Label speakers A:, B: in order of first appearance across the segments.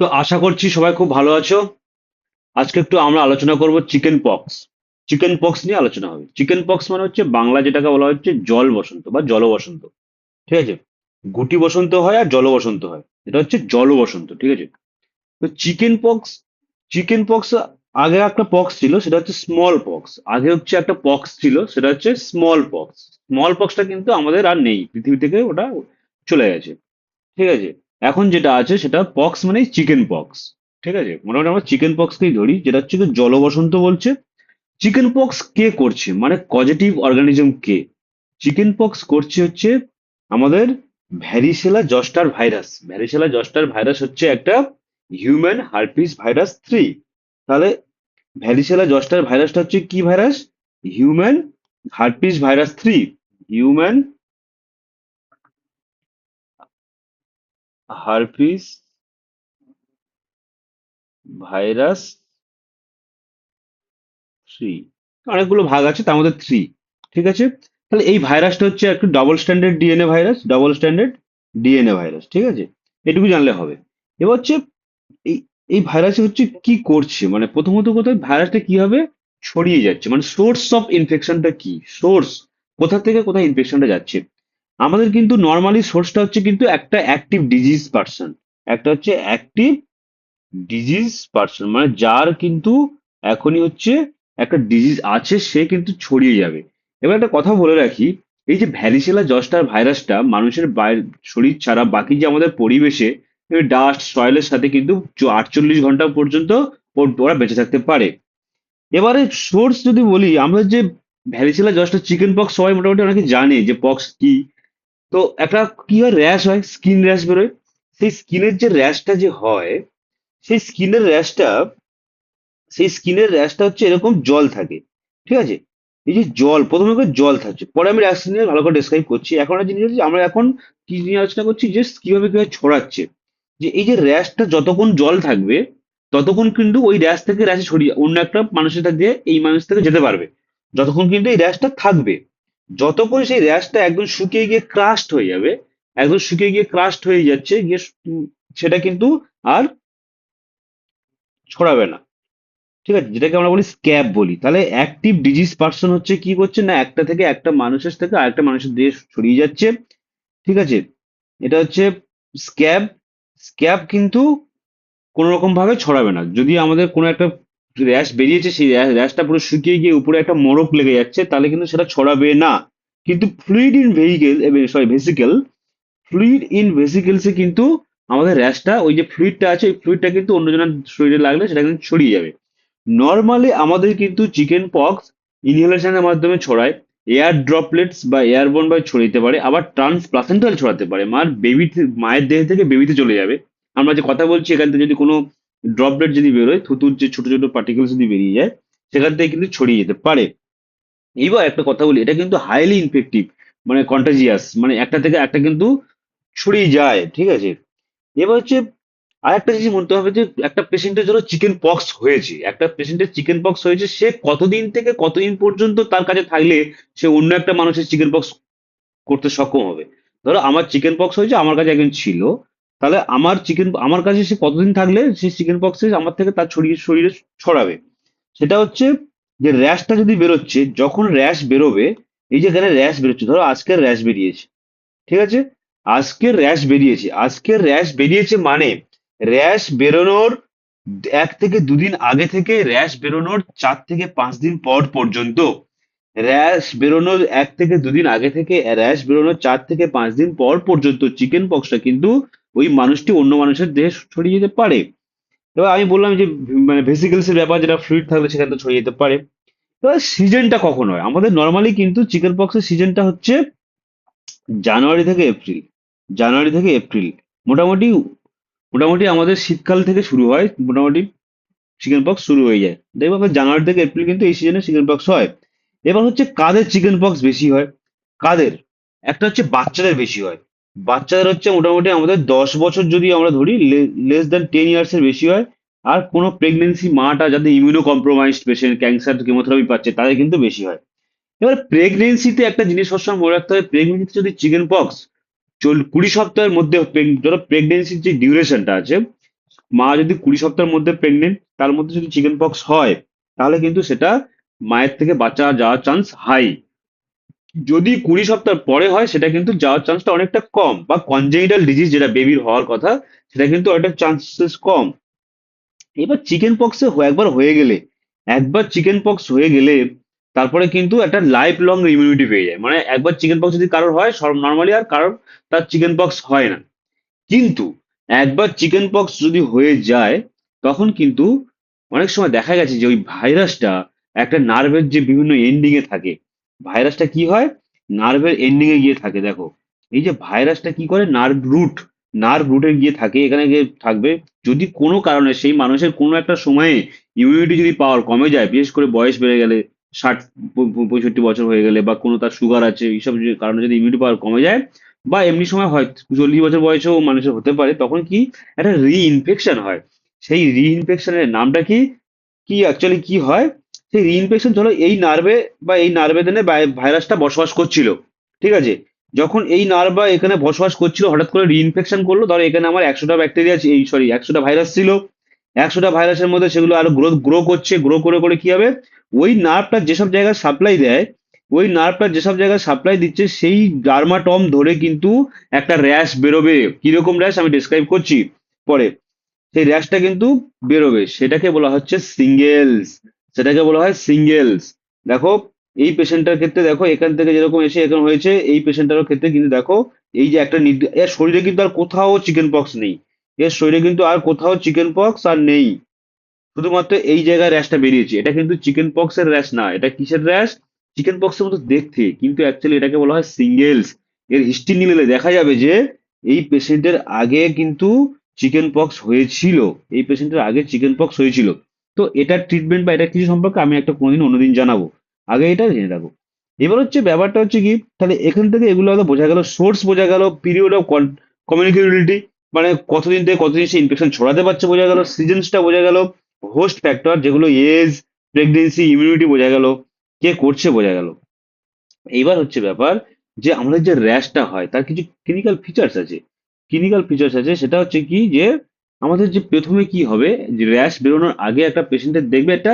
A: তো আশা করছি সবাই খুব ভালো আছো। আজকে একটু আমরা আলোচনা করব চিকেন পক্স চিকেন পক্স নিয়ে আলোচনা হবে। চিকেন পক্স মানে হচ্ছে বাংলা যেটাকে বলা হচ্ছে জল বসন্ত বা জল বসন্ত। ঠিক আছে? গুটি বসন্ত হয় আর জল বসন্ত হয়। এটা হচ্ছে জল বসন্ত, ঠিক আছে? তো চিকেন পক্স চিকেন পক্স আগে একটা পক্স ছিল, সেটা হচ্ছে স্মল পক্স আগে হচ্ছে একটা পক্স ছিল, সেটা হচ্ছে স্মল পক্স স্মল পক্সটা কিন্তু আমাদের আর নেই। পৃথিবী থেকে ওটা চলে গেছে। ঠিক আছে? এখন যেটা আছে সেটা পক্স মানে চিকেন পক্স ঠিক আছে? মোটামুটি আমরা চিকেন পক্সকেই ধরি, যেটা হচ্ছে জলবসন্ত বলছে। চিকেন পক্স কে করছে? মানে পজিটিভ অর্গানিজম কে? চিকেন পক্স করছে হচ্ছে আমাদের varicella zoster virus varicella zoster virus হচ্ছে একটা হিউম্যান হারপিস ভাইরাস থ্রি তাহলে ভ্যারিসেলা জস্টার ভাইরাসটা হচ্ছে কি virus human herpes virus three human herpes, virus three. অনেকগুলো ভাগ আছে, তার মধ্যে থ্রি, ঠিক আছে? তাহলে এই ভাইরাসটা হচ্ছে একটু double standard DNA virus double standard DNA virus, ঠিক আছে? এটুকু জানলে হবে। এবার হচ্ছে এই এই ভাইরাসে হচ্ছে কি করছে? মানে প্রথমত কোথায় ভাইরাসটা কীভাবে ছড়িয়ে যাচ্ছে। মানে সোর্স অফ ইনফেকশনটা কি? সোর্স কোথা থেকে কোথায় ইনফেকশনটা যাচ্ছে? আমাদের কিন্তু নর্মালি সোর্সটা হচ্ছে কিন্তু একটা অ্যাক্টিভ ডিজিজ পার্সন একটা হচ্ছে অ্যাক্টিভ ডিজিজ পার্সন মানে যার কিন্তু এখনই হচ্ছে একটা ডিজিজ আছে, সে কিন্তু ছড়িয়ে যাবে। এবার একটা কথা বলে রাখি, এই যে ভ্যারিসেলা জস্টার ভাইরাসটা মানুষের বাইরে, শরীর ছাড়া বাকি যে আমাদের পরিবেশে ডাস্ট সয়েলের সাথে কিন্তু আটচল্লিশ ঘণ্টা পর্যন্ত ওরা বেঁচে থাকতে পারে। এবারে সোর্স যদি বলি আমরা যে ভ্যারিসেলা জস্টার চিকেন পক্স সবাই মোটামুটি অনেকে জানে যে পক্স কি। তো একটা কি হয়? র্যাশ হয় স্কিন র্যাশ বেরোয়। সেই স্কিনের যে র্যাশটা যে হয়, সেই স্কিনের র্যাশটা সেই স্কিনের র্যাশটা হচ্ছে এরকম জল থাকে। ঠিক আছে? এই যে জল, প্রথমে জল থাকছে। পরে আমি র্যাশ নিয়ে ভালো করে ডেসক্রাইব করছি। এখন জিনিস হচ্ছে আমরা এখন কি নিয়ে আলোচনা করছি? যে কীভাবে কীভাবে ছড়াচ্ছে। যে এই যে র্যাশটা যতক্ষণ জল থাকবে, ততক্ষণ কিন্তু ওই র্যাশ থেকে র্যাশে ছড়িয়ে অন্য একটা মানুষের দিয়ে এই মানুষ থেকে যেতে পারবে। যতক্ষণ কিন্তু এই র্যাশটা থাকবে। যতক্ষণ সেই র্যাশটা একদম শুকিয়ে গিয়ে ক্রাস্ট হয়ে যাবে, একদম শুকিয়ে গিয়ে ক্রাস্ট হয়ে যাচ্ছে, গিয়ে সেটা কিন্তু আর ছড়াবে না। ঠিক আছে? যেটাকে আমরা বলি স্ক্যাব বলি। তাহলে অ্যাক্টিভ ডিজিজ পার্সন হচ্ছে কি করছে না, একটা থেকে একটা মানুষের থেকে আরেকটা মানুষের দেহে ছড়িয়ে যাচ্ছে। ঠিক আছে? এটা হচ্ছে স্ক্যাব স্ক্যাব কিন্তু কোনো রকম ভাবে ছড়াবে না। যদি আমাদের কোনো একটা র্যাশ বেরিয়েছে, সেই র্যাশটা পুরো শুকিয়ে গিয়ে উপরে একটা মরক লেগে যাচ্ছে, তাহলে কিন্তু সেটা ছড়াবে না। কিন্তু fluid in vehicle sorry vesicle fluid in ভেসিকেলসে কিন্তু আমাদের র্যাশটা ওই যে ফ্লুইডটা আছে, ওই ফ্লুইডটা কিন্তু অন্যজনের শরীরে লাগলে সেটা কিন্তু ছড়িয়ে যাবে। নর্মালি আমাদের কিন্তু চিকেন পক্স ইনহেলেশনের মাধ্যমে ছড়ায় এয়ার ড্রপলেটস বা এয়ারবোন বা ছড়িয়ে পারে, আবার ট্রান্স প্লাসেন্টাল ছড়াতে পারে। মার বেবি মায়ের দেহ থেকে বেবিতে চলে যাবে। আমরা যে কথা বলছি, এখান থেকে যদি কোনো ড্রপলেট যদি বেরোয়, থুতুর যে ছোট ছোট পার্টিকেলস যদি বেরিয়ে যায়, সেখান থেকে কিন্তু ছড়িয়ে যেতে পারে। এইবার একটা কথা বলি, এটা কিন্তু হাইলি ইনফেক্টিভ মানে কন্টাজিয়াস মানে একটা থেকে একটা কিন্তু ছড়িয়ে যায়, ঠিক আছে? এবার হচ্ছে আর একটা জিনিস মনতে হবে যে, একটা পেশেন্টের ধরো চিকেন পক্স হয়েছে। একটা পেশেন্টের চিকেন পক্স হয়েছে, সে কতদিন থেকে কতদিন পর্যন্ত তার কাছে থাকলে সে অন্য একটা মানুষের চিকেন পক্স করতে সক্ষম হবে? ধরো, আমার চিকেন পক্স হয়েছে, আমার কাছে একজন ছিল তাহলে আমার চিকেন আমার কাছে সে কতদিন থাকলে সেই চিকেন পক্সে আমার থেকে তার ছড়িয়ে শরীরে ছড়াবে? সেটা হচ্ছে যে র্যাশটা যদি বেরোচ্ছে, যখন র্যাশ বেরোবে, এই যে এখানে র্যাশ বেরোচ্ছে, ধরো আজকের র্যাশ বেরিয়েছে, ঠিক আছে? আজকের র্যাশ বেরিয়েছে, আজকের র্যাশ বেরিয়েছে মানে র্যাশ বেরোনোর এক থেকে দুদিন আগে থেকে র্যাশ বেরোনোর চার থেকে পাঁচ দিন পর পর্যন্ত র্যাশ বেরোনোর এক থেকে দুদিন আগে থেকে র্যাশ বেরোনোর চার থেকে পাঁচ দিন পর পর্যন্ত চিকেন পক্সটা কিন্তু ওই মানুষটি অন্য মানুষের দেহে ছড়িয়ে যেতে পারে। এবার আমি বললাম যে মানে ভেসিকেলস এর ব্যাপার, যেটা ফ্লুইড থাকলে সেখানে তো ছড়িয়ে যেতে পারে। এবার সিজনটা কখন হয়? আমাদের নর্মালি কিন্তু চিকেন পক্সের সিজনটা হচ্ছে জানুয়ারি থেকে এপ্রিল জানুয়ারি থেকে এপ্রিল মোটামুটি মোটামুটি আমাদের শীতকাল থেকে শুরু হয়, মোটামুটি চিকেন পক্স শুরু হয়ে যায়। দেখব আপনার জানুয়ারি থেকে এপ্রিল কিন্তু এই সিজনে চিকেন পক্স হয়। এবার হচ্ছে কাদের চিকেন পক্স বেশি হয়? কাদের? একটা হচ্ছে বাচ্চাদের বেশি হয়। বাচ্চাদের হচ্ছে মোটামুটি আমাদের দশ বছর যদি আমরা ধরি লেস দ্যান টেন ইয়ার্স এর বেশি হয়। আর কোনো প্রেগনেন্সি মাটা যাদের immunocompromised patient cancer chemotherapy পাচ্ছে, তাদের কিন্তু বেশি হয়। এবার প্রেগনেন্সিতে একটা জিনিস সবসময় মনে রাখতে হবে প্রেগনেন্সিতে যদি চিকেন পক্স চল, কুড়ি সপ্তাহের মধ্যে ধরো প্রেগনেন্সির যে ডিউরেশনটা আছে, মা যদি কুড়ি সপ্তাহের মধ্যে প্রেগনেন্ট তার মধ্যে যদি চিকেন পক্স হয়, তাহলে কিন্তু সেটা মায়ের থেকে বাচ্চা যাওয়ার চান্স হাই যদি কুড়ি সপ্তাহ পরে হয়, সেটা কিন্তু যাওয়ার চান্সটা অনেকটা কম বা কনজেনিটাল ডিজিজ যেটা বেবির হওয়ার কথা, সেটা কিন্তু অনেকটা চান্সেস কম। এবার চিকেন পক্সে একবার হয়ে গেলে, একবার চিকেন পক্স হয়ে গেলে, তারপরে কিন্তু একটা লাইফ লং ইমিউনিটি পেয়ে যায়। মানে একবার চিকেন পক্স যদি কারোর হয় সব নর্মালি আর কারোর, তার চিকেন পক্স হয় না। কিন্তু একবার চিকেন পক্স যদি হয়ে যায়, তখন কিন্তু অনেক সময় দেখা গেছে যে ওই ভাইরাসটা একটা নার্ভের যে বিভিন্ন এন্ডিং এ থাকে ভাইরাসটা কি হয়? নার্ভের এন্ডিং এ গিয়ে থাকে, দেখো। এই যে ভাইরাসটা কি করে? নার্ভ রুট, নার্ভ রুটে গিয়ে থাকে, এখানে গিয়ে থাকবে। যদি কোনো কারণে সেই মানুষের কোনো একটা সময়ে ইমিউনিটি যদি পাওয়ার কমে যায়, বিশেষ করে বয়স বেড়ে গেলে, ষাট, পঁয়ষট্টি বছর হয়ে গেলে বা কোনো তার সুগার আছে, এইসব কারণে যদি ইমিউনিটি পাওয়ার কমে যায়, বা এমনি সময় হয়, চল্লিশ বছর বয়সেও মানুষের হতে পারে, তখন কি একটা রি ইনফেকশন হয়। সেই রি ইনফেকশনের নামটা কি? কি অ্যাকচুয়ালি কি হয়? সেই রি ইনফেকশন ধরো এই নার্ভে বা এই নার্ভে দেনে ভাইরাসটা বসবাস করছিল, ঠিক আছে? যখন এই নার্ভ বা এখানে বসবাস করছিল, হঠাৎ করে রি ইনফেকশন করল, ধরো এখানে আমার একশোটা ব্যাকটেরিয়া এই সরি একশোটা ভাইরাস ছিল। একশোটা ভাইরাসের মধ্যে সেগুলো আরও গ্রোথ গ্রো করছে গ্রো করে করে কি হবে? ওই নার্ভটা যেসব জায়গায় সাপ্লাই দেয়, ওই নার্ভটা যেসব জায়গায় সাপ্লাই দিচ্ছে, সেই ডার্মাটম ধরে কিন্তু একটা র্যাশ বেরোবে। কীরকম র্যাশ আমি ডিসক্রাইব করছি। পরে, সেই র্যাশটা কিন্তু বেরোবে। সেটাকে বলা হচ্ছে সিঙ্গেলস সেটাকে বলা হয় সিঙ্গেলস দেখো, এই পেশেন্টটার ক্ষেত্রে দেখো, এখান থেকে যেরকম এসে এখন হয়েছে, এই পেশেন্টটার ক্ষেত্রে কিন্তু দেখো, এই যে একটা এর শরীরে কিন্তু আর কোথাও চিকেন পক্স নেই। এর শরীরে কিন্তু আর কোথাও চিকেন পক্স আর নেই। শুধুমাত্র এই জায়গায় র্যাশটা বেরিয়েছে। এটা কিন্তু চিকেন পক্স এর র্যাশ না, এটা কিসের র্যাশ চিকেন পক্স এর মতো দেখতে, কিন্তু অ্যাকচুয়ালি এটাকে বলা হয় সিঙ্গেলস এর হিস্ট্রি নিলে দেখা যাবে যে, এই পেশেন্টের আগে কিন্তু চিকেন পক্স হয়েছিল। এই পেশেন্টের আগে চিকেন পক্স হয়েছিল। তো এটার ট্রিটমেন্ট বা এটা কিছু সম্পর্কে আমি একটা কোনোদিন অন্যদিন জানাব। আগে এটা জেনে রাখো। এবার হচ্ছে ব্যাপারটা হচ্ছে কি, তাহলে এখান থেকে এগুলো হয়তো বোঝা গেল সোর্স বোঝা গেল পিরিয়ড অফ কমিউনিকেবিলিটি মানে কতদিন থেকে কতদিন সে ইনফেকশন ছড়াতে পারছে বোঝা গেল সিজনসটা বোঝা গেল হোস্ট ফ্যাক্টর যেগুলো এজ প্রেগনেন্সি ইমিউনিটি বোঝা গেল, কে করছে বোঝা গেল। এইবার হচ্ছে ব্যাপার যে আমাদের যে র্যাশটা হয়, তার কিছু ক্লিনিক্যাল ফিচার্স আছে। ক্লিনিক্যাল ফিচার্স আছে, সেটা হচ্ছে কি যে আমাদের যে প্রথমে কি হবে, যে র্যাশ বেরোনোর আগে একটা পেশেন্টের দেখবে একটা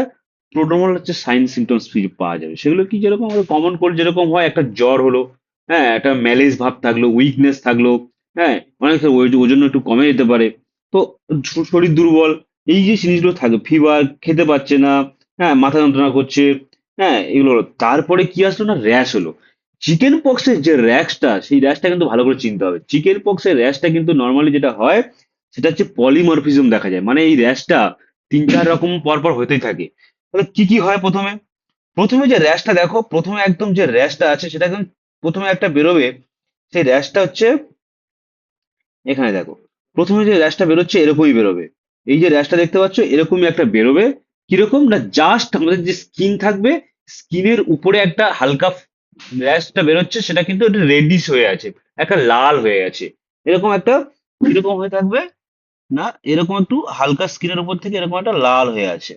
A: প্রোড্রোমাল হচ্ছে সাইন সিমটমস পাওয়া যাবে। সেগুলো কি যেরকম আমাদের কমন কোল্ড যেরকম হয়, একটা জ্বর হলো হ্যাঁ একটা ম্যালেজ ভাব থাকল উইকনেস থাকল হ্যাঁ অনেক ওজন একটু কমে যেতে পারে। তো শরীর দুর্বল, এই যে জিনিসগুলো থাকবে ফিভার খেতে পারছে না হ্যাঁ মাথা যন্ত্রণা করছে হ্যাঁ এগুলো হলো। তারপরে কি আসলো না র্যাশ হলো। চিকেন পক্সের যে র্যাশটা সেই র্যাশটা কিন্তু ভালো করে চিনতে হবে। চিকেন পক্সের র্যাশটা কিন্তু নর্মালি যেটা হয় সেটা হচ্ছে পলিমরফিজম দেখা যায়। মানে এই র্যাশটা তিন চার রকম পরপর হতেই থাকে। তাহলে কি কি হয় প্রথমে? প্রথমে যে র্যাশটা দেখো, প্রথমে একদম যে র্যাশটা আছে, সেটা একদম প্রথমে একটা বেরোবে, সেই র্যাশটা হচ্ছে এখানে দেখো। প্রথমে যে র্যাশটা বেরোচ্ছে, এরকমই বেরোবে। এই যে র্যাশটা দেখতে পাচ্ছ, এরকমই একটা বেরোবে। কীরকম? না জাস্ট আমাদের যে স্কিন থাকবে, স্কিনের উপরে একটা হালকা র্যাশটা বেরোচ্ছে, সেটা কিন্তু একটা রেডিশ হয়ে আছে, একটা লাল হয়ে আছে। এরকম একটা, কীরকম হয়ে থাকবে? না, এরকম একটু হালকা স্কিনের উপর থেকে এরকম একটা লাল হয়ে আছে।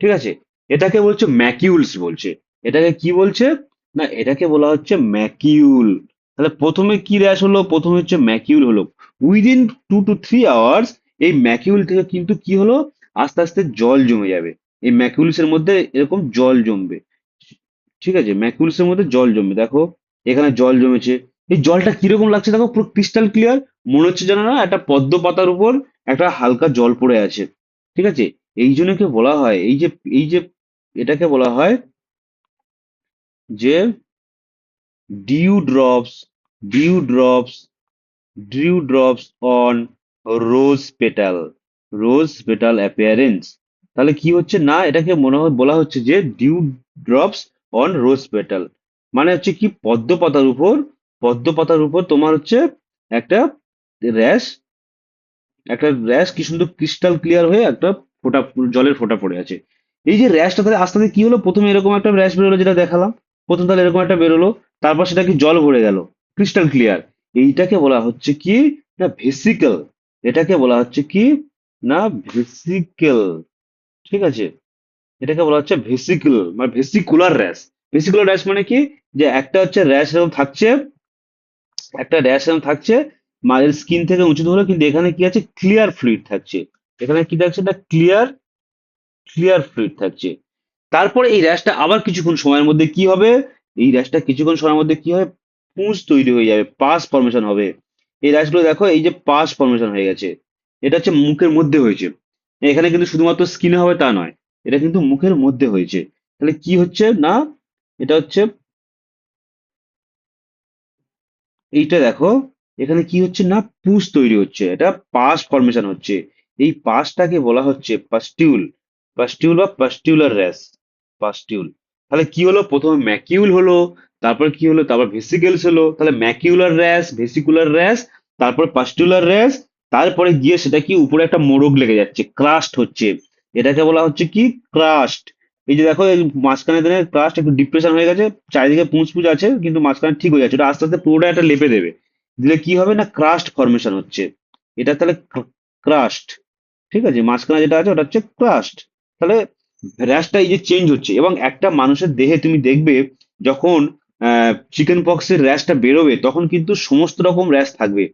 A: ঠিক আছে? এটাকে বলছে ম্যাকিউলস বলছে। এটাকে কি বলছে? না, এটাকে বলা হচ্ছে ম্যাকিউল। তাহলে প্রথমে কি র্যাশ হলো? প্রথমে হচ্ছে ম্যাকিউল হলো। Within two to three hours এই ম্যাকিউল থেকে কিন্তু কি হলো? আস্তে আস্তে জল জমে যাবে। এই ম্যাকিউলস এর মধ্যে এরকম জল জমবে। ঠিক আছে? ম্যাকিউলস এর মধ্যে জল জমবে। দেখো, এখানে জল জমেছে। এই জলটা কীরকম লাগছে? দেখো, পুরো ক্রিস্টাল ক্লিয়ার মনে হচ্ছে যেন না, একটা পদ্ম পাতার উপর একটা হালকা জল পড়ে আছে, ঠিক আছে? এই জন্য কি বলা হয়, এই যে এই যে এটাকে বলা হয় যে dew drops dew drops dew drops on rose petal rose petal appearance তাহলে কি হচ্ছে? না, এটাকে মনে হয়, বলা হচ্ছে যে dew drops on rose petal মানে হচ্ছে কি, পদ্ম পাতার উপর, পদ্ম পাতার উপর তোমার হচ্ছে একটা র্যাশ একটা র্যাশ কি সুন্দর ক্রিস্টাল ক্লিয়ার হয়ে একটা ফোঁটা, জলের ফোঁটা পড়ে আছে। এই যে র্যাশটা তাহলে আস্তে আস্তে কি হলো? প্রথমে এরকম একটা র্যাশ বেরোলো যেটা দেখালাম। প্রথম তাহলে এরকম একটা বেরোলো, তারপর সেটা কি জল ভরে গেল? ক্রিস্টাল ক্লিয়ার এইটাকে বলা হচ্ছে কি না ভেসিকেল এটাকে বলা হচ্ছে কি না ভেসিকেল ঠিক আছে? এটাকে বলা হচ্ছে ভেসিকুল মানে ভেসিকুলার র্যাশ ভেসিকুলার র্যাশ মানে কি? যে একটা হচ্ছে র্যাশ এরকম থাকছে, একটা র্যাশ এরকম থাকছে মায়ের স্কিন থেকে উঁচু হলো কিন্তু এখানে কি আছে? ক্লিয়ার ফ্লুইড থাকছে। এখানে কি থাকছে? না ক্লিয়ার ক্লিয়ার ফ্লুইড থাকছে। তারপরে এই র্যাশটা আবার কিছুক্ষণ সময়ের মধ্যে কি হবে? এই র্যাশটা কিছুক্ষণ সময়ের মধ্যে কি হবে? পুঁজ তৈরি হয়ে যাবে পাস ফর্মেশন হবে। এই র্যাশগুলো দেখো, এই যে পাস ফর্মেশন হয়ে গেছে। এটা হচ্ছে মুখের মধ্যে হয়েছে। এখানে কিন্তু শুধুমাত্র স্কিনে হবে তা নয়, এটা কিন্তু মুখের মধ্যে হয়েছে। তাহলে কি হচ্ছে? না, এটা হচ্ছে, এইটা দেখো এখানে কি হচ্ছে না? পুশ তৈরি হচ্ছে। এটা পাস ফর্মেশন হচ্ছে। এই পাসটাকে বলা হচ্ছে পাস্টিউল পাস্টিউল বা পাস্টিউলার র্যাশ পাস্টিউল তাহলে কি হলো? প্রথমে ম্যাকিউল হলো, তারপর কি হলো? তারপর ভেসিকেলস হলো। তাহলে ম্যাকিউলার র্যাশ ভেসিকুলার র্যাশ তারপর পাস্টিউলার র্যাশ তারপরে গিয়ে সেটা কি? উপরে একটা মোড়ক লেগে যাচ্ছে ক্রাস্ট হচ্ছে। এটাকে বলা হচ্ছে কি? ক্রাস্ট এই যে দেখো মাঝখানে দিনে ক্রাস্ট একটু ডিপ্রেশন হয়ে গেছে, চারিদিকে পুঁজ পুঁজ আছে, কিন্তু মাঝখানে ঠিক হয়ে যাচ্ছে। ওটা আস্তে আস্তে পুরোটা একটা লেপে দেবে। দিলে কি হবে না ক্রাস্ট ফর্মেশন হচ্ছে? এটা তাহলে ক্রাস্ট ঠিক আছে? মাঝখানে যেটা আছে ওটা হচ্ছে ক্রাস্ট তাহলে র্যাশটা এই যে চেঞ্জ হচ্ছে এবং একটা মানুষের দেহে তুমি দেখবে যখন চিকেন পক্সের র্যাশটা বেরোবে তখন কিন্তু সমস্ত রকম র্যাশ থাকবে।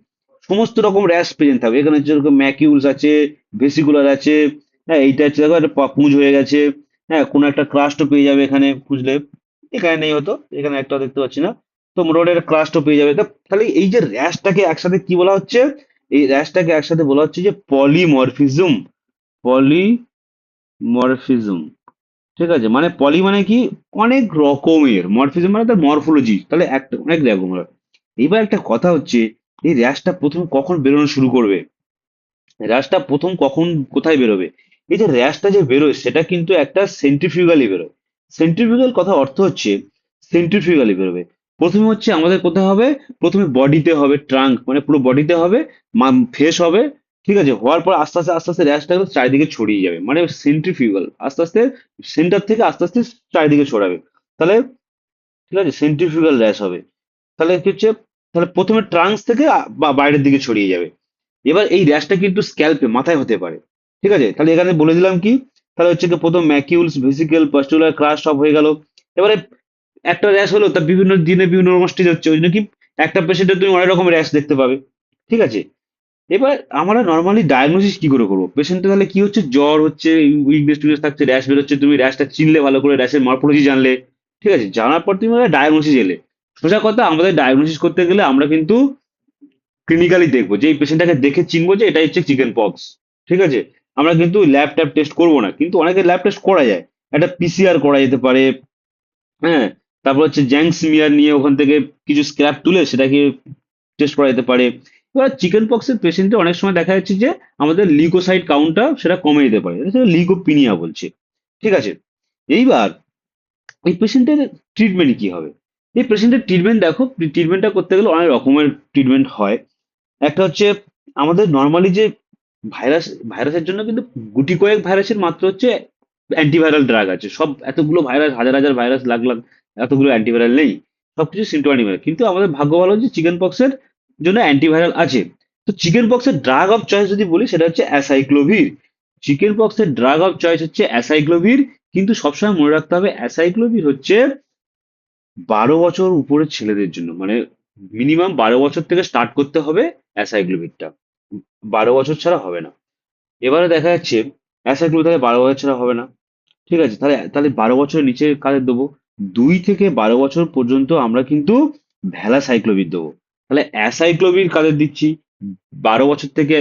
A: সমস্ত রকম র্যাশ প্রেজেন্ট থাকবে। এখানে যেরকম ম্যাকিউলস আছে ভেসিকুলার আছে হ্যাঁ এইটা হচ্ছে দেখো একটা পুঁজ হয়ে গেছে হ্যাঁ কোনো একটা ক্রাস্টও পেয়ে যাবে এখানে, খুঁজলে। এখানে নেই হতো এখানে একটা দেখতে পাচ্ছি না। তো মোটামুটি ক্রাস্টও পেয়ে যাবে। তাহলে এই যে র্যাশটাকে একসাথে কি বলা হচ্ছে? এই র্যাশটাকে একসাথে বলা হচ্ছে যে পলিমরফিজম পলিমরফিজম ঠিক আছে? মানে পলি মানে কি? অনেক রকমের। মরফিজম মানে তার মরফোলজি তাহলে একটা, অনেক রকমের এবার একটা কথা হচ্ছে, এই র্যাশটা প্রথম কখন বেরোনো শুরু করবে? র্যাশটা প্রথম কখন কোথায় বেরোবে? এই যে র্যাশটা যে বেরোয়, সেটা কিন্তু একটা সেন্ট্রিফিউগালি বেরোয়। সেন্ট্রিফিউগাল কথা অর্থ হচ্ছে সেন্ট্রিফিউগালি বেরোবে। প্রথমে হচ্ছে আমাদের কোথায় হবে? প্রথমে বডিতে হবে ট্রাঙ্ক মানে পুরো বডিতে হবে ফেস হবে, ঠিক আছে? হওয়ার পর আস্তে আস্তে আস্তে আস্তে র্যাশটা চারিদিকে ছড়িয়ে যাবে মানে সেন্ট্রিফিউগাল আস্তে আস্তে সেন্টার থেকে আস্তে আস্তে চারিদিকে ছড়াবে। তাহলে, ঠিক আছে? সেন্ট্রিফিউগাল র্যাশ হবে। তাহলে কি হচ্ছে? তাহলে প্রথমে ট্রাঙ্কস থেকে বাইরের দিকে ছড়িয়ে যাবে। এবার এই র্যাশটা কিন্তু স্ক্যাল্পে মাথায় হতে পারে, ঠিক আছে? তাহলে এখানে বলে দিলাম কি? তাহলে হচ্ছে কি প্রথম ম্যাকিউলস ভেসিকেল পাস্টুলার ক্রাশ সব হয়ে গেল। এবারে একটা র্যাশ হলো তার বিভিন্ন দিনে বিভিন্ন রকম স্টেজ হচ্ছে, ওই জন্য কি একটা পেশেন্টে তুমি অনেক রকম র্যাশ দেখতে পাবে, ঠিক আছে? এবার আমরা নর্মালি ডায়াগনোসিস কি করে করব? পেশেন্টের তাহলে কি হচ্ছে? জ্বর হচ্ছে উইকনেস টুইকনেস থাকছে র্যাশ বেরোচ্ছে, তুমি র্যাশটা চিনলে ভালো করে র্যাশের মরফোলজি জানলে, ঠিক আছে? জানার পর তুমি ডায়াগনোসিস এলে। সোজা কথা, আমাদের ডায়াগনোসিস করতে গেলে আমরা কিন্তু ক্লিনিক্যালি দেখব যে এই পেশেন্টটাকে দেখে চিনবো যে এটা হচ্ছে চিকেন পক্স ঠিক আছে? আমরা কিন্তু ল্যাব ট্যাব টেস্ট করব না, কিন্তু অনেকে ল্যাব টেস্ট করা যায়। একটা পিসিআর করা যেতে পারে হ্যাঁ? তারপর হচ্ছে জ্যাংস স্মিয়ার নিয়ে ওখান থেকে কিছু স্ক্র্যাপ তুলে সেটাকে টেস্ট করা যেতে পারে। এবার চিকেন পক্সের পেশেন্টে অনেক সময় দেখা যাচ্ছে যে আমাদের লিকোসাইড কাউন্টটা সেটা কমে যেতে পারে। এটা লিকোপিনিয়া বলছে। ঠিক আছে? এইবার এই পেশেন্টের ট্রিটমেন্ট কি হবে? এই পেশেন্টের ট্রিটমেন্ট দেখো ট্রিটমেন্টটা করতে গেলে অনেক রকমের ট্রিটমেন্ট হয়। একটা হচ্ছে আমাদের নর্মালি যে ভাইরাস ভাইরাসের জন্য কিন্তু গুটি কয়েক ভাইরাসের মাত্র হচ্ছে অ্যান্টিভাইরাল ড্রাগ আছে। সব এতগুলো ভাইরাস হাজার হাজার ভাইরাস লাখ এতগুলো অ্যান্টিভাইরাল নেই, সবকিছু সিমটোম্যাটিক ভাইরাস কিন্তু আমাদের ভাগ্য ভালো যে চিকেন পক্সের জন্য অ্যান্টিভাইরাল আছে। তো চিকেন পক্সের ড্রাগ অফ চয়েস যদি বলি, সেটা হচ্ছে অ্যাসাইক্লোভির চিকেন পক্সের ড্রাগ অফ চয়েস হচ্ছে অ্যাসাইক্লোভির কিন্তু সবসময় মনে রাখতে হবে অ্যাসাইক্লোভির হচ্ছে বারো বছর উপরের ছেলেদের জন্য। মানে মিনিমাম বারো বছর থেকে স্টার্ট করতে হবে অ্যাসাইক্লোভিরটা বারো বছর ছাড়া হবে না। এবারে দেখা যাচ্ছে অ্যাসাইক্লোভির তাহলে বারো বছর ছাড়া হবে না। ঠিক আছে, তাহলে তাহলে বারো বছরের নিচে কাদের দেবো? দুই থেকে বারো বছর পর্যন্ত আমরা কিন্তু ভ্যালাসাইক্লোভির দেবো। তাহলে অ্যাসাইক্লোবির কাদের দিচ্ছি? বারো বছর থেকে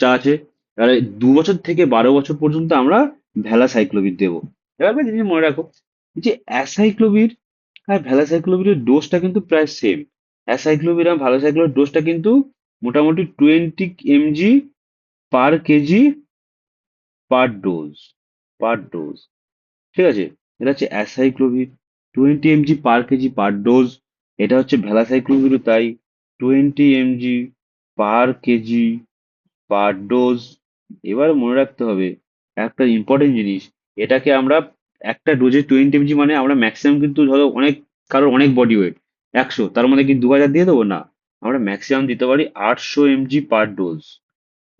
A: যা আছে, তাহলে দু বছর থেকে বারো বছর পর্যন্ত আমরা ভ্যালাসাইক্লোভির দেবো। এবার জিনিস মনে রাখো যে অ্যাসাইক্লোভির আর ভ্যালাসাইক্লোভিরের ডোজটা কিন্তু প্রায় সেম অ্যাসাইক্লোভির আর ভ্যালাসাইক্লোভির ডোজটা কিন্তু মোটামুটি twenty MG per KG per dose per dose ঠিক আছে? এটা হচ্ছে acyclovir twenty MG per KG per dose এটা হচ্ছে ভ্যালাসাইক্লোভিরও তাই twenty MG per KG per dose এবার মনে রাখতে হবে, একটা ইম্পর্টেন্ট জিনিস, এটাকে আমরা একটা ডোজে টোয়েন্টি এমজি মানে আমরা ম্যাক্সিমাম কিন্তু ধরো অনেক, কারোর অনেক বডি ওয়েট একশো, তার মধ্যে কি দু হাজার দিয়ে দেবো? না, আমরা ম্যাক্সিমাম দিতে পারি আটশো এমজি পার ডোজ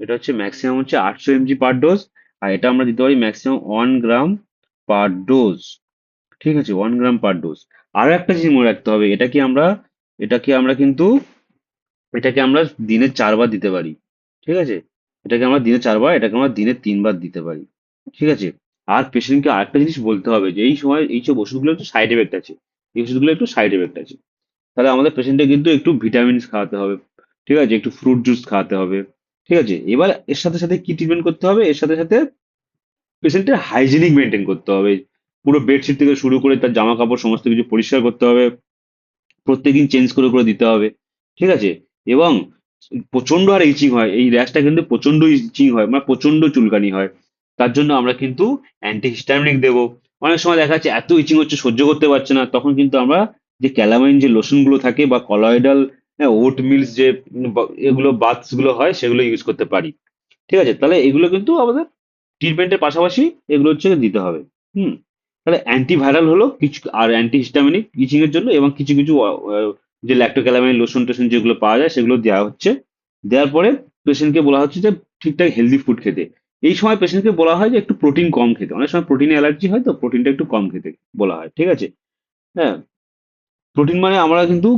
A: এটা হচ্ছে ম্যাক্সিমাম হচ্ছে আটশো এমজি পার ডোজ আর এটা আমরা দিতে পারি maximum one gram per dose ঠিক আছে ওয়ান গ্রাম পার ডোজ আরও একটা জিনিস মনে রাখতে হবে, এটা কি আমরা এটাকে আমরা কিন্তু, এটাকে আমরা দিনে চারবার দিতে পারি, ঠিক আছে? এটাকে আমরা দিনে চারবার, এটাকে আমরা দিনে তিনবার দিতে পারি, ঠিক আছে? আর পেশেন্টকে আরেকটা জিনিস বলতে হবে, যে এই সময়, এই সব ওষুধগুলো একটু সাইড এফেক্ট আছে, এই ওষুধগুলো একটু সাইড এফেক্ট আছে। তাহলে আমাদের পেশেন্টকে কিন্তু একটু ভিটামিনস খাওয়াতে হবে, ঠিক আছে? একটু ফ্রুট জুস খাওয়াতে হবে, ঠিক আছে? এবার এর সাথে সাথে কি ট্রিটমেন্ট করতে হবে? এর সাথে সাথে পেশেন্টের হাইজিনিক মেনটেন করতে হবে পুরো বেডশিট থেকে শুরু করে তার জামা কাপড় সমস্ত কিছু পরিষ্কার করতে হবে। প্রত্যেকদিন চেঞ্জ করে করে দিতে হবে। ঠিক আছে? এবং প্রচণ্ড হারে ইচিং হয়। এই র্যাশটা কিন্তু প্রচণ্ড ইচিং হয় মানে প্রচণ্ড চুলকানি হয়। তার জন্য আমরা কিন্তু অ্যান্টিহিস্টামিনিক দেবো। অনেক সময় দেখা যাচ্ছে এত ইচিং হচ্ছে, সহ্য করতে পারছে না। তখন কিন্তু আমরা যে ক্যালামাইন যে লোশনগুলো থাকে বা কলয়েডাল ওট মিলস যে এগুলো বাথসগুলো হয়, সেগুলো ইউজ করতে পারি। ঠিক আছে? তাহলে এগুলো কিন্তু আমাদের ট্রিটমেন্টের পাশাপাশি এগুলো হচ্ছে দিতে হবে। হুম? তাহলে অ্যান্টিভাইরাল হলো কিছু, আর অ্যান্টিহিস্টামিনিক ইচিং এর জন্য এবং কিছু কিছু যে ল্যাক্টোক্যালামাইন লোশন টোশন যেগুলো পাওয়া যায় সেগুলো দেওয়া হচ্ছে। দেওয়ার পরে পেশেন্টকে বলা হচ্ছে যে ঠিকঠাক হেলদি ফুড খেতে। এই সময় পেশেন্টকে বলা হয় যে একটু প্রোটিন কম খেতে। অনেক সময় প্রোটিনে অ্যালার্জি হয় তো প্রোটিনটা একটু কম খেতে বলা হয়, ঠিক আছে? হ্যাঁ প্রোটিন মানে আমরা কিন্তু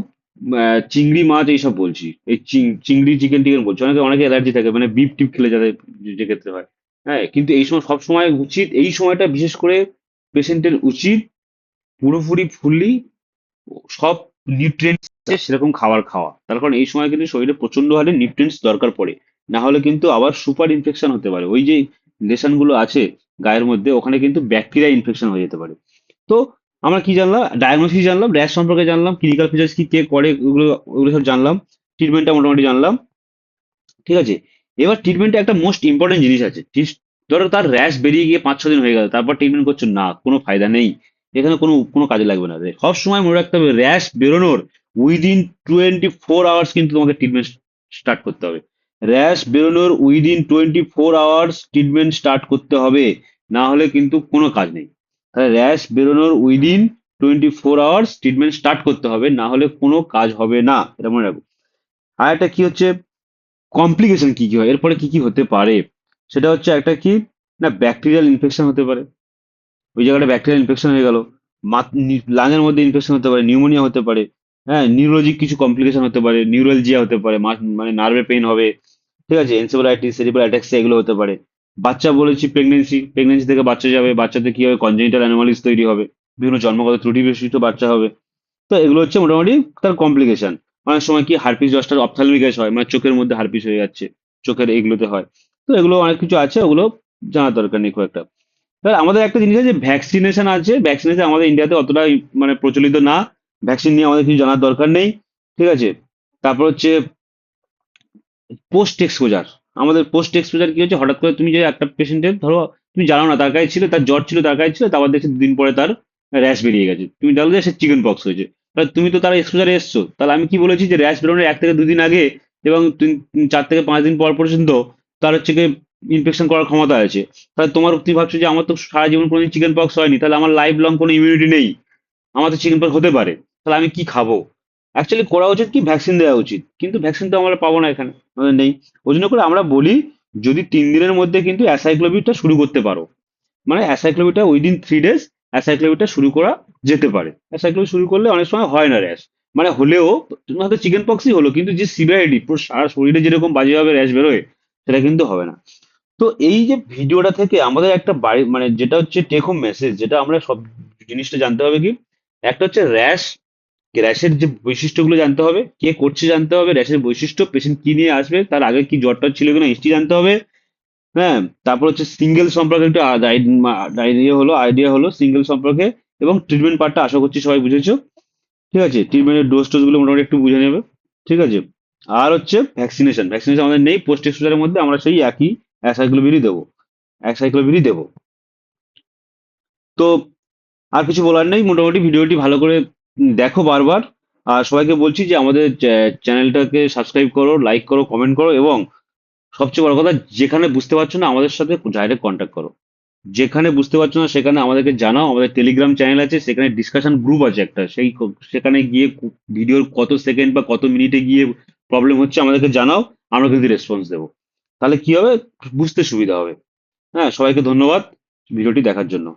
A: চিংড়ি, মাছ এইসব বলছি। এই চিংড়ি চিকেন টিকেন বলছি। অনেকে অনেকে অ্যালার্জি থাকে মানে বিফ টিপ খেলে যাদের যে ক্ষেত্রে হয়। হ্যাঁ কিন্তু এই সময় সব সময় উচিত এই সময়টা বিশেষ করে পেশেন্টের উচিত পুরোপুরি ফুললি সব নিউট্রিয়েন্টস সেরকম খাবার খাওয়া। তার কারণ এই সময় কিন্তু শরীরে প্রচণ্ড হারে নিউট্রিয়েন্টস দরকার পড়ে। না হলে কিন্তু আবার সুপার ইনফেকশন হতে পারে। ওই যে লেশনগুলো আছে গায়ের মধ্যে, ওখানে কিন্তু ব্যাকটেরিয়া ইনফেকশন হয়ে যেতে পারে। তো আমরা কি জানলাম? ডায়াগনোসিস জানলাম র্যাশ সম্পর্কে জানলাম ক্লিনিক্যাল ফিচার্স কি, কে করে, ওগুলো ওগুলো সব জানলাম ট্রিটমেন্টটা মোটামুটি জানলাম। ঠিক আছে? এবার ট্রিটমেন্টে একটা মোস্ট ইম্পর্টেন্ট জিনিস আছে। ধরো তার র্যাশ বেরিয়ে গিয়ে পাঁচ ছ দিন হয়ে গেল, তারপর ট্রিটমেন্ট করছ, না, কোনো ফায়দা নেই। এখানে কোনো কোনো কাজে লাগবে না। সব সময় মনে রাখতে হবে র্যাশ বেরোনোর উইদিন টোয়েন্টি ফোর আওয়ার্স কিন্তু তোমাকে ট্রিটমেন্ট স্টার্ট করতে হবে। র্যাশ বেরোনোর within twenty four hours treatment start করতে হবে, না হলে কিন্তু কোনো কাজ নেই। তাহলে র্যাশ বেরোনোর within twenty four hours treatment start করতে হবে, না হলে কোনো কাজ হবে না, এটা মনে রাখো। আর একটা কি হচ্ছে কমপ্লিকেশন কি কি হয় এরপরে কি কি হতে পারে? সেটা হচ্ছে একটা কি? না ব্যাকটেরিয়াল ইনফেকশন হতে পারে। ওই জায়গাটা ব্যাকটেরিয়াল ইনফেকশন হয়ে গেল। লাঙের মধ্যে ইনফেকশন হতে পারে নিউমোনিয়া হতে পারে হ্যাঁ নিউরোলজিক কিছু কমপ্লিকেশন হতে পারে নিউরালজিয়া হতে পারে মানে নার্ভে পেইন হবে, ঠিক আছে এনসেফালাইটিস সেরিব্রাল অ্যাটাক্সিয়া এগুলো হতে পারে। বাচ্চা বলেছি প্রেগনেন্সি প্রেগনেন্সি থেকে বাচ্চা যাবে, বাচ্চাতে কি হবে? কনজেনিটাল অ্যানোমালিস তৈরি হবে, বিভিন্ন জন্মগত ত্রুটি বিশিষ্ট বাচ্চা হবে। তো এগুলো হচ্ছে মোটামুটি তার কমপ্লিকেশন অনেক সময় কি হারপিস দশটার অপথালমিকাস হয় মানে চোখের মধ্যে হারপিস হয়ে যাচ্ছে, চোখের এগুলোতে হয়। তো এগুলো অনেক কিছু আছে, ওগুলো জানার দরকার নেই খুব একটা। এবার আমাদের একটা জিনিস আছে ভ্যাকসিনেশন আছে। ভ্যাকসিনেশন আমাদের ইন্ডিয়াতে অতটা মানে প্রচলিত না। ভ্যাকসিন নিয়ে আমাদের কিছু জানার দরকার নেই, ঠিক আছে? তারপর হচ্ছে পোস্ট এক্সপোজার আমাদের পোস্ট এক্সপোজার কি হচ্ছে, হঠাৎ করে তুমি যে একটা পেশেন্টের ধরো, তুমি জানো না, তার গায়ে ছিল, তার জ্বর ছিল, তার গায়ে ছিল, তারপর দেখছি দুদিন পরে তার র্যাশ বেরিয়ে গেছে। তুমি জানলে যে সে চিকেন পক্স হয়েছে। তাহলে তুমি তো তার এক্সপোজারে এসছো, তাহলে আমি কি বলেছি যে র্যাশ বেরোনোর এক থেকে দুদিন আগে এবং চার থেকে পাঁচ দিন পর পর্যন্ত তার হচ্ছে গিয়ে ইনফেকশন করার ক্ষমতা আছে। তাহলে তোমার তুমি ভাবছ যে আমার তো সারা জীবন কোনোদিন চিকেন পক্স হয়নি, তাহলে আমার লাইফ লং কোনো ইমিউনিটি নেই। আমার তো চিকেন পক্স হতে পারে, তাহলে আমি কি খাব? অ্যাকচুয়ালি করা উচিত কি? ভ্যাকসিন দেওয়া উচিত। কিন্তু ভ্যাকসিন তো আমরা পাবো না এখানে, আমাদের নেই। ওই জন্য করে আমরা বলি, যদি তিন দিনের মধ্যে কিন্তু অ্যাসাইক্লোভিরটা শুরু করতে পারো। মানে অ্যাসাইক্লোভিরটা উইদিন থ্রি ডেজ অ্যাসাইক্লোভিরটা শুরু করা যেতে পারে। অ্যাসাইক্লোভির শুরু করলে অনেক সময় হয় না র্যাশ মানে হলেও হয়তো চিকেন পক্সই হলো, কিন্তু যে সিভিয়ারিটি পুরো সারা শরীরে যেরকম বাজেভাবে র্যাশ বেরোয় সেটা কিন্তু হবে না। তো এই যে ভিডিওটা থেকে আমাদের একটা বাড়ি মানে যেটা হচ্ছে টেক হোম মেসেজ যেটা আমরা সব জিনিসটা জানতে হবে কি? একটা হচ্ছে র্যাশ র্যাশের যে বৈশিষ্ট্যগুলো জানতে হবে, কে করছে জানতে হবে র্যাশের বৈশিষ্ট্য পেশেন্ট কি নিয়ে আসবে, তার আগে কি জ্বরটা ছিল কিনা হিস্ট্রি জানতে হবে। হ্যাঁ তারপর হচ্ছে সিঙ্গেল সম্পর্কে একটু আইডিয়া হলো আইডিয়া হলো সিঙ্গেল সম্পর্কে এবং ট্রিটমেন্ট পার্টটা আশা করছি সবাই বুঝেছ। ঠিক আছে ট্রিটমেন্টের ডোজ টোজগুলো মোটামুটি একটু বুঝে নেবে। ঠিক আছে আর হচ্ছে ভ্যাকসিনেশন ভ্যাকসিনেশন আমাদের নেই পোস্ট এক্সপোজারের মধ্যে আমরা সেই একই অ্যাসাইক্লোভিরই দেবো অ্যাসাইক্লোভিরই দেবো। তো আর কিছু বলার নেই, মোটামুটি ভিডিওটি ভালো করে দেখো বারবার। আর সবাইকে বলছি যে আমাদের চ্যানেলটাকে সাবস্ক্রাইব করো লাইক করো কমেন্ট করো এবং সবচেয়ে বড় কথা, যেখানে বুঝতে পারছ না আমাদের সাথে ডাইরেক্ট কন্ট্যাক্ট করো। যেখানে বুঝতে পারছ না সেখানে আমাদেরকে জানাও, আমাদের টেলিগ্রাম চ্যানেল আছে, সেখানে ডিসকাশন গ্রুপ আছে একটা, সেই সেখানে গিয়ে ভিডিওর কত সেকেন্ড বা কত মিনিটে গিয়ে প্রবলেম হচ্ছে আমাদেরকে জানাও, আমরা কিন্তু রেসপন্স দেবো। তাহলে কি হবে? বুঝতে সুবিধা হবে। হ্যাঁ সবাইকে ধন্যবাদ ভিডিওটি দেখার জন্য।